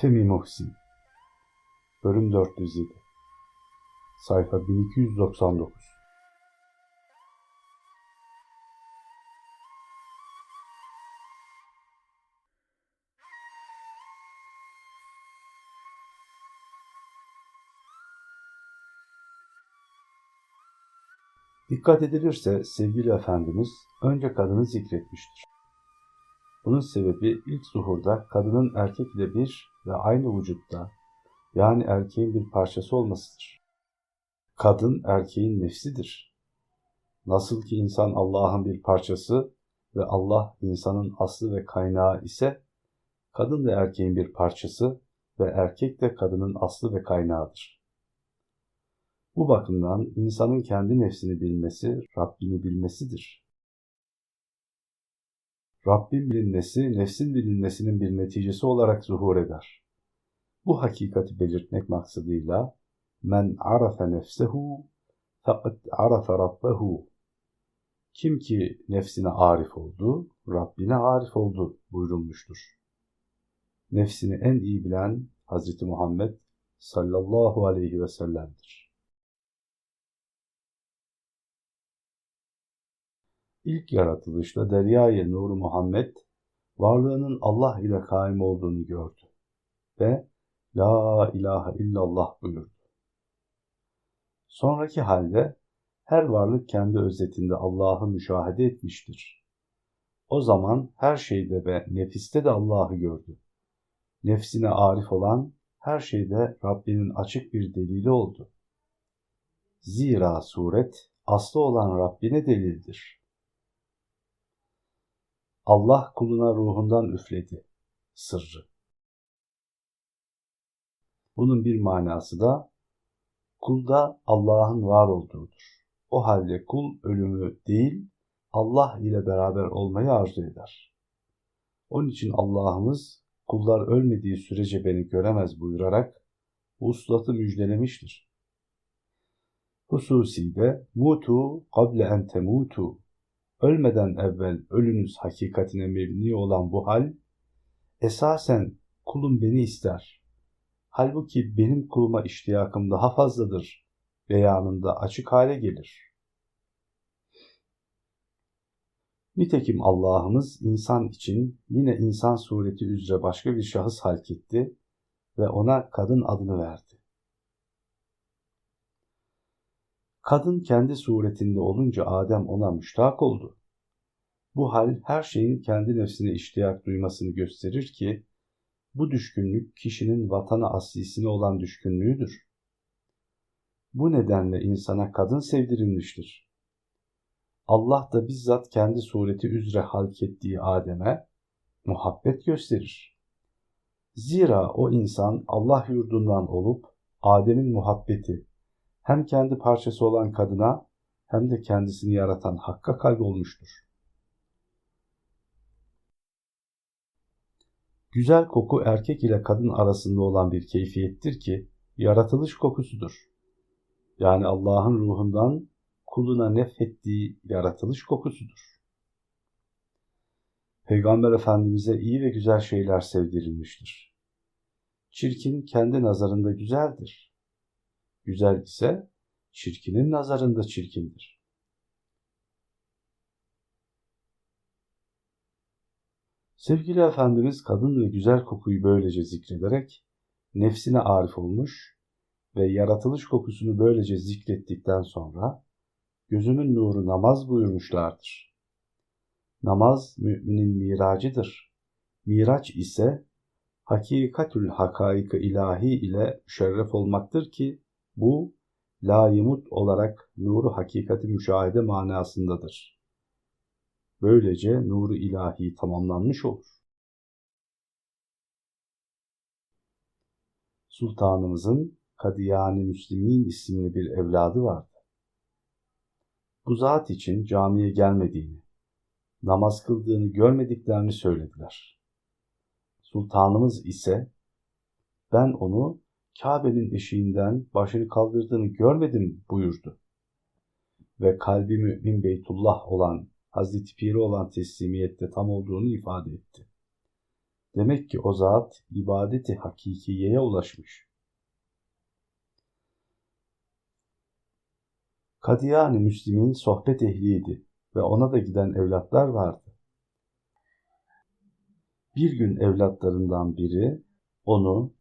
Femi Muhsin Bölüm 407 Sayfa 1299 Dikkat edilirse sevgili Efendimiz önce kadını zikretmiştir. Bunun sebebi ilk zuhurda kadının erkek ile bir ve aynı vücutta yani erkeğin bir parçası olmasıdır. Kadın erkeğin nefsidir. Nasıl ki insan Allah'ın bir parçası ve Allah insanın aslı ve kaynağı ise kadın da erkeğin bir parçası ve erkek de kadının aslı ve kaynağıdır. Bu bakımdan insanın kendi nefsini bilmesi, Rabbini bilmesidir. Rabbin bilinmesi, nefsin bilinmesinin bir neticesi olarak zuhur eder. Bu hakikati belirtmek maksadıyla men arafe nefsehu fakat arafe rabbehu kim ki nefsine arif oldu, Rabbine arif oldu buyurulmuştur. Nefsini en iyi bilen Hz. Muhammed sallallahu aleyhi ve sellem'dir. İlk yaratılışta Derya-i Nur Muhammed varlığının Allah ile kaim olduğunu gördü ve La ilahe illallah buyurdu. Sonraki halde her varlık kendi özetinde Allah'ı müşahede etmiştir. O zaman her şeyde ve nefiste de Allah'ı gördü. Nefsine arif olan her şeyde Rabbinin açık bir delili oldu. Zira suret aslı olan Rabbine delildir. Allah kuluna ruhundan üfledi. Sırrı. Bunun bir manası da kulda Allah'ın var olduğudur. O halde kul ölümü değil, Allah ile beraber olmayı arzu eder. Onun için Allah'ımız kullar ölmediği sürece beni göremez buyurarak uslatı müjdelemiştir. Hususi'de mutu kable en temutu ölmeden evvel ölünüz hakikatine mebni olan bu hal esasen kulum beni ister. Halbuki benim kuluma iştiyakım daha fazladır beyanında açık hale gelir. Nitekim Allah'ımız insan için yine insan sureti üzere başka bir şahıs halketti ve ona kadın adını verdi. Kadın kendi suretinde olunca Adem ona müştak oldu. Bu hal her şeyin kendi nefsine iştiyak duymasını gösterir ki bu düşkünlük kişinin vatana aslisine olan düşkünlüğüdür. Bu nedenle insana kadın sevdirilmiştir. Allah da bizzat kendi sureti üzere halk ettiği Adem'e muhabbet gösterir. Zira o insan Allah yurdundan olup Adem'in muhabbeti hem kendi parçası olan kadına hem de kendisini yaratan Hakk'a kalp olmuştur. Güzel koku erkek ile kadın arasında olan bir keyfiyettir ki yaratılış kokusudur. Yani Allah'ın ruhundan kuluna nefhettiği yaratılış kokusudur. Peygamber Efendimiz'e iyi ve güzel şeyler sevdirilmiştir. Çirkin kendi nazarında güzeldir. Güzel ise çirkinin nazarında çirkindir. Sevgili Efendimiz kadın ve güzel kokuyu böylece zikrederek nefsine arif olmuş ve yaratılış kokusunu böylece zikrettikten sonra gözümün nuru namaz buyurmuşlardır. Namaz müminin miracıdır. Miraç ise hakikatül hakaik ilahi ile müşerref olmaktır ki bu layimut olarak nuru hakikati müşahede manasındadır. Böylece nuru ilahi tamamlanmış olur. Sultanımızın Kadiyani Müslimin isimli bir evladı vardı. Bu zat için camiye gelmediğini, namaz kıldığını görmediklerini söylediler. Sultanımız ise ben onu Kabe'nin eşiğinden başını kaldırdığını görmedim buyurdu. Ve kalbi mümin Beytullah olan Hazreti Pir'e olan teslimiyette tam olduğunu ifade etti. Demek ki o zat ibadeti hakikiyeye ulaşmış. Kadiyani Müslim'in sohbet ehliydi ve ona da giden evlatlar vardı. Bir gün evlatlarından biri onu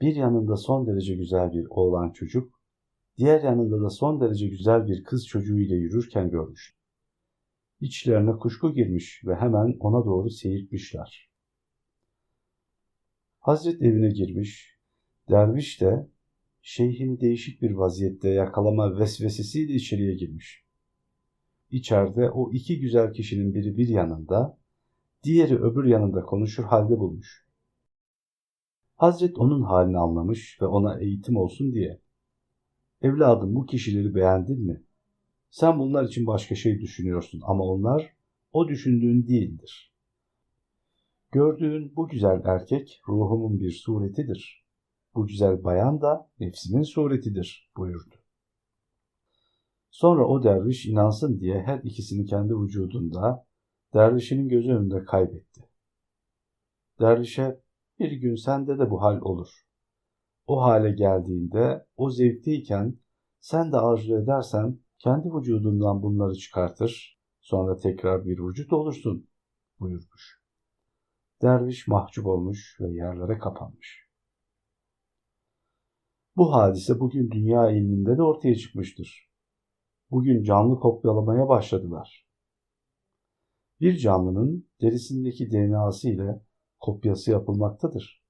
bir yanında son derece güzel bir oğlan çocuk, diğer yanında da son derece güzel bir kız çocuğu ile yürürken görmüş. İçlerine kuşku girmiş ve hemen ona doğru seyirtmişler. Hazret evine girmiş, derviş de şeyhini değişik bir vaziyette yakalama vesvesesiyle içeriye girmiş. İçeride o iki güzel kişinin biri bir yanında, diğeri öbür yanında konuşur halde bulmuş. Hazret onun halini anlamış ve ona eğitim olsun diye. Evladım bu kişileri beğendin mi? Sen bunlar için başka şey düşünüyorsun ama onlar o düşündüğün değildir. Gördüğün bu güzel erkek ruhumun bir suretidir. Bu güzel bayan da nefsimin suretidir buyurdu. Sonra o derviş inansın diye her ikisini kendi vücudunda dervişinin gözü önünde kaybetti. Dervişe bir gün sende de bu hal olur. O hale geldiğinde, o zevkteyken sen de arzu edersen kendi vücudundan bunları çıkartır, sonra tekrar bir vücut olursun buyurmuş. Derviş mahcup olmuş ve yerlere kapanmış. Bu hadise bugün dünya ilminde de ortaya çıkmıştır. Bugün canlı kopyalamaya başladılar. Bir canlının derisindeki DNA'sı ile kopyası yapılmaktadır.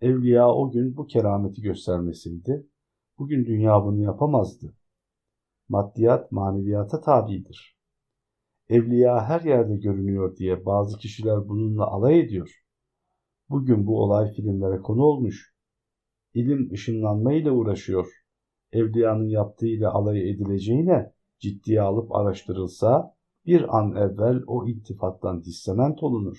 Evliya o gün bu kerameti göstermeseydi, bugün dünya bunu yapamazdı. Maddiyat maneviyata tabidir. Evliya her yerde görünüyor diye bazı kişiler bununla alay ediyor. Bugün bu olay filmlere konu olmuş. İlim ışınlanma ile uğraşıyor. Evliyanın yaptığıyla alay edileceğine ciddiye alıp araştırılsa bir an evvel o iltifattan dissement olunur.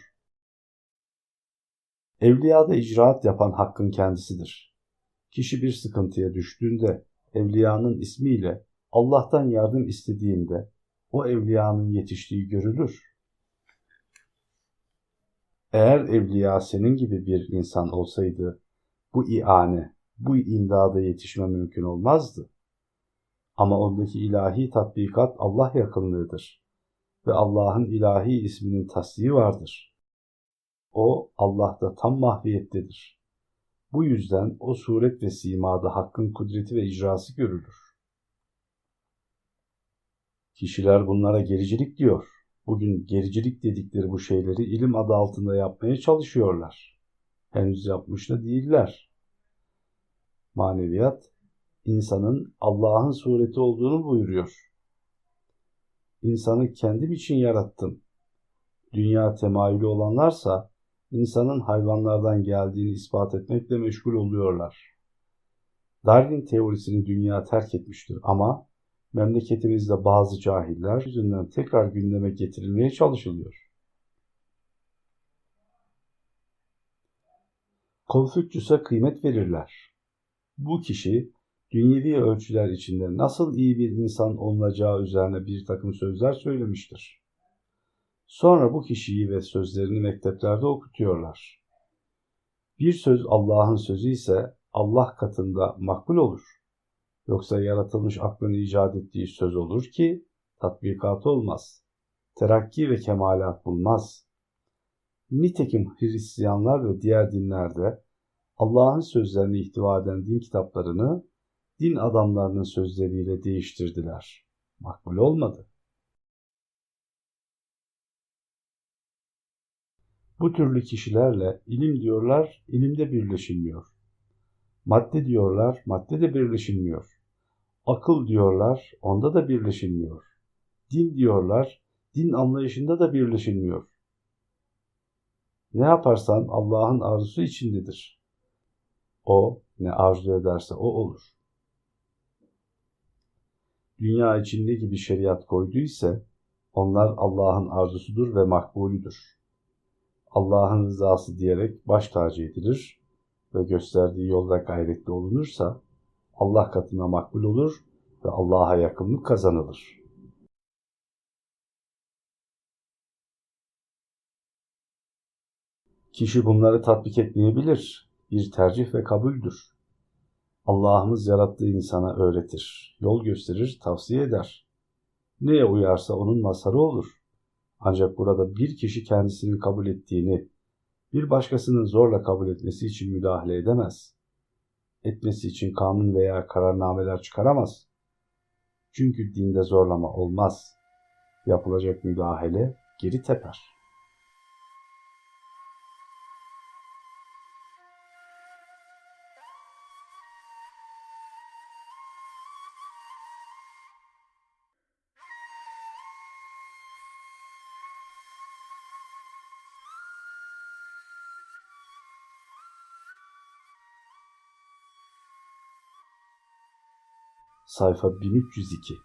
Evliyada icraat yapan hakkın kendisidir. Kişi bir sıkıntıya düştüğünde evliyanın ismiyle Allah'tan yardım istediğinde o evliyanın yetiştiği görülür. Eğer evliya senin gibi bir insan olsaydı bu iane, bu imdada yetişme mümkün olmazdı. Ama ondaki ilahi tatbikat Allah yakınlığıdır ve Allah'ın ilahi isminin tasdiği vardır. O Allah'ta tam mahviyettedir. Bu yüzden o suret ve simada hakkın kudreti ve icrası görülür. Kişiler bunlara gericilik diyor. Bugün gericilik dedikleri bu şeyleri ilim adı altında yapmaya çalışıyorlar. Henüz yapmış da değiller. Maneviyat, insanın Allah'ın sureti olduğunu buyuruyor. İnsanı kendim için yarattım. Dünya temayülü olanlarsa insanın hayvanlardan geldiğini ispat etmekle meşgul oluyorlar. Darwin teorisini dünya terk etmiştir ama memleketimizde bazı cahiller yüzünden tekrar gündeme getirilmeye çalışılıyor. Konfüçyüs'e kıymet verirler. Bu kişi dünyevi ölçüler içinde nasıl iyi bir insan olunacağı üzerine bir takım sözler söylemiştir. Sonra bu kişiyi ve sözlerini mekteplerde okutuyorlar. Bir söz Allah'ın sözü ise Allah katında makbul olur. Yoksa yaratılmış aklın icat ettiği söz olur ki tatbikatı olmaz. Terakki ve kemalat bulmaz. Nitekim Hristiyanlar ve diğer dinlerde Allah'ın sözlerini ihtiva eden din kitaplarını din adamlarının sözleriyle değiştirdiler. Makbul olmadı. Bu türlü kişilerle ilim diyorlar, ilimde birleşilmiyor. Madde diyorlar, madde de birleşilmiyor. Akıl diyorlar, onda da birleşilmiyor. Din diyorlar, din anlayışında da birleşilmiyor. Ne yaparsan Allah'ın arzusu içindedir. O ne arzu ederse o olur. Dünya için ne gibi şeriat koyduysa onlar Allah'ın arzusudur ve makbulüdür. Allah'ın rızası diyerek baş tacı edilir ve gösterdiği yolda gayretli olunursa Allah katına makbul olur ve Allah'a yakınlık kazanılır. Kişi bunları tatbik etmeyebilir. Bir tercih ve kabuldür. Allah'ımız yarattığı insana öğretir, yol gösterir, tavsiye eder. Neye uyarsa onun mazharı olur. Ancak burada bir kişi kendisinin kabul ettiğini bir başkasının zorla kabul etmesi için müdahale edemez. Etmesi için kanun veya kararnameler çıkaramaz. Çünkü dinde zorlama olmaz. Yapılacak müdahale geri teper. Sayfa 1302